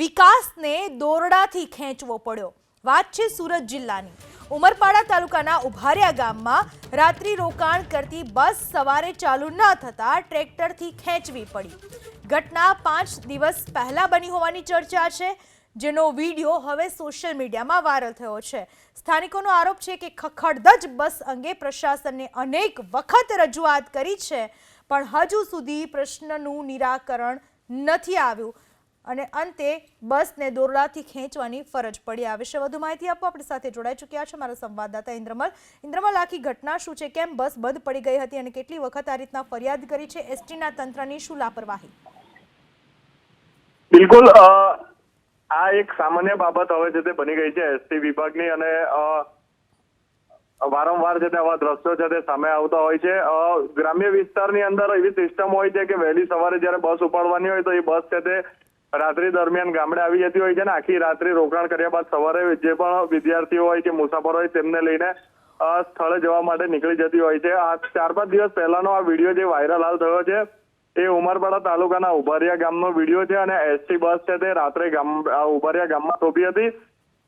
વિકાસને દોરડાથી ખેંચવો પડ્યો. વાત છે સુરત જિલ્લાની. ઉમરપાડા તાલુકાના ઉભારિયા ગામમાં રાત્રિ રોકાણ કરતી બસ સવારે ચાલુ ન થતાં ટ્રેક્ટરથી ખેંચવી પડી. ઘટના પાંચ દિવસ પહેલાં બની હોવાની ચર્ચા છે, જેનો વીડિયો હવે સોશિયલ મીડિયામાં વાયરલ થયો છે. સ્થાનિકોનો આરોપ છે કે ખખડદજ બસ અંગે પ્રશાસનને અનેક વખત રજૂઆત કરી છે, પણ હજુ સુધી પ્રશ્નનું નિરાકરણ નથી આવ્યું. અને અંતે બસને દોરડાથી ખેંચવાની ફરજ પડી. આ વિશે વધુ માહિતી આપો આપણી સાથે જોડાઈ ચૂક્યા છે મારા સંવાદદાતા ઇન્દ્રમલ. ઇન્દ્રમલ, આખી ઘટના શું છે? કેમ બસ બંધ પડી ગઈ હતી અને કેટલી વખત આ રીતના ફરિયાદ કરી છે? એસટીના તંત્રની શું લાપરવાહી? બિલકુલ આ એક સામાન્ય બાબત હવે છે તે બની ગઈ છે એસટી વિભાગની અને વારંવાર તે આવા દ્રશ્યો છે તે સામે આવતા હોય છે. ગ્રામ્ય વિસ્તારની અંદર એવી સિસ્ટમ હોય છે કે વહેલી સવારે જયારે બસ ઉપાડવાની હોય તો એ બસ છે તે રાત્રિ દરમિયાન ગામડે આવી જતી હોય છે ને, આખી રાત્રિ રોકાણ કર્યા બાદ સવારે જે પણ વિદ્યાર્થીઓ હોય કે મુસાફરો હોય તેમને લઈને સ્થળે જવા માટે નીકળી જતી હોય છે. આ ચાર પાંચ દિવસ પહેલાનો આ વીડિયો જે વાયરલ હાલ થયો છે, એ ઉમરપાડા તાલુકાના ઉભારિયા ગામનો વીડિયો છે અને એસટી બસ છે તે રાત્રે ગામ ઉભારિયા ગામમાં થોભી હતી.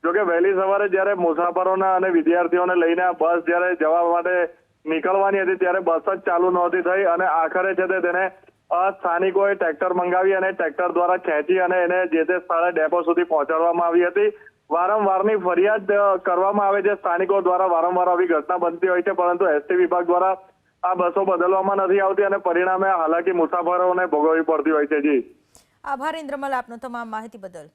જોકે વહેલી સવારે જ્યારે મુસાફરોને અને વિદ્યાર્થીઓને લઈને બસ જ્યારે જવા માટે નીકળવાની હતી, ત્યારે બસ જ ચાલુ નહોતી થઈ અને આખરે છે તે તેને સ્થાનિકોએ ટ્રેક્ટર મંગાવી અને ટ્રેક્ટર દ્વારા ખેંચી અને એને જે તે સ્થળે ડેપો સુધી પહોંચાડવામાં આવી હતી. વારંવારની ફરિયાદ કરવામાં આવે છે. સ્થાનિકો દ્વારા વારંવાર આવી ઘટના બનતી હોય છે, પરંતુ એસટી વિભાગ દ્વારા આ બસો બદલવામાં નથી આવતી અને પરિણામે હાલાકી મુસાફરોને ભોગવવી પડતી હોય છે. જી. આભાર, ઇન્દ્રમલ, આપનો તમામ માહિતી બદલ.